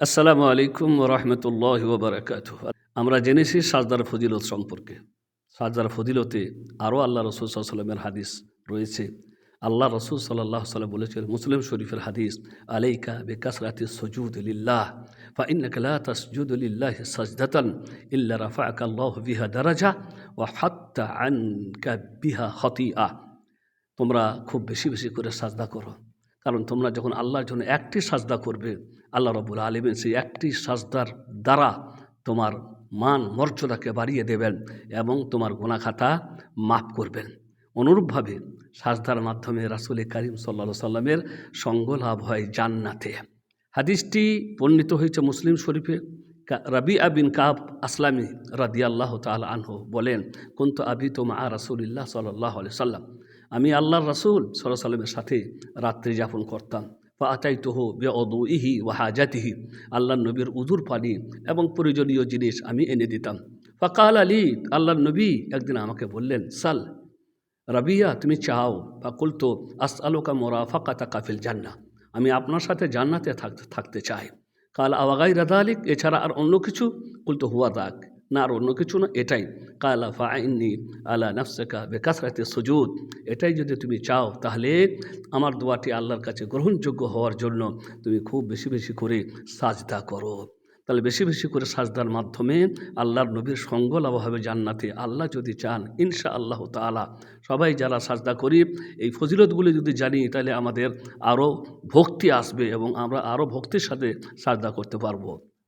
আসসালামু আলাইকুম রহমতুল্লাহ বারাকাত আমরা জেনেছি সাজদার ফজিলত সম্পর্কে। সাজদার ফজিলতে আরও আল্লাহ রসুল সাল্লামের হাদিস রয়েছে। আল্লাহ রসুল সাল্লাহ সাল্লাম বলেছেন, মুসলিম শরীফের হাদিস, আলাইকা বেকাসরাতি সজুদ লিল্লাহ, ফা ইন্নাকা লা তাসজুদ লিল্লাহি সাজদাতান ইল্লা রাফাআকা আল্লাহু বিহা দারাজা ওয়া হাত্তা আনকা বিহা খতিআ। তোমরা খুব বেশি বেশি করে সাজদা করো। কারণ তোমরা যখন আল্লাহর জন্য একটি সাজদা করবে, আল্লাহ রবুল আলমিন সেই একটি সাজদার দ্বারা তোমার মান, মর্যাদাকে বাড়িয়ে দেবেন এবং তোমার গুণাখাতা মাফ করবেন। অনুরূপভাবে সাজদার মাধ্যমে রাসুল করিম সাল্লা সাল্লামের সঙ্গ লাভ হয় জান্নাতে। হাদিসটি বর্ণিত হয়েছে মুসলিম শরীফে। রবি আবিন কাব আসলামী রাদি আল্লাহ তাল আনহু বলেন, কুন্ত আবি তো মা রাসুলিল্লাহ সাল্লাহ সাল্লাম আমি আল্লাহর রাসুল সাল্লাহ সাল্লামের সাথে রাত্রি যাপন করতাম। বা আচাই তোহ বে অদু ইহি ও হাজাতিহি। আল্লাহ নবীর উজুর পানি এবং প্রয়োজনীয় জিনিস আমি এনে দিতাম। ফাকাল আলী আল্লাহ নবী একদিন আমাকে বললেন, সাল, রাবিয়া, তুমি চাও? বা কুলতো আস আলোকা মোরা ফাঁকাতা কাফিল জান্না আমি আপনার সাথে জান্নাতে থাকতে থাকতে চাই। কাল আওয়াগাই রাদা আলিক এছাড়া আর অন্য কিছু? কুলতো, হুয়া দাগ না, আর অন্য কিছু না, এটাই। কালা ফাইনি আলা নফসেকা বেকাসরাতে সুজুদ। এটাই যদি তুমি চাও, তাহলে আমার দোয়াটি আল্লাহর কাছে গ্রহণযোগ্য হওয়ার জন্য তুমি খুব বেশি বেশি করে সাজদা করো। তাহলে বেশি বেশি করে সাজদার মাধ্যমে আল্লাহর নবীর সঙ্গ লাভ হবে জান্নাতে আল্লাহ যদি চান ইনশা আল্লাহ তালা সবাই যারা সাজদা করি, এই ফজিলতগুলি যদি জানি, তাহলে আমাদের আরও ভক্তি আসবে এবং আমরা আরও ভক্তির সাথে সাজদা করতে পারব।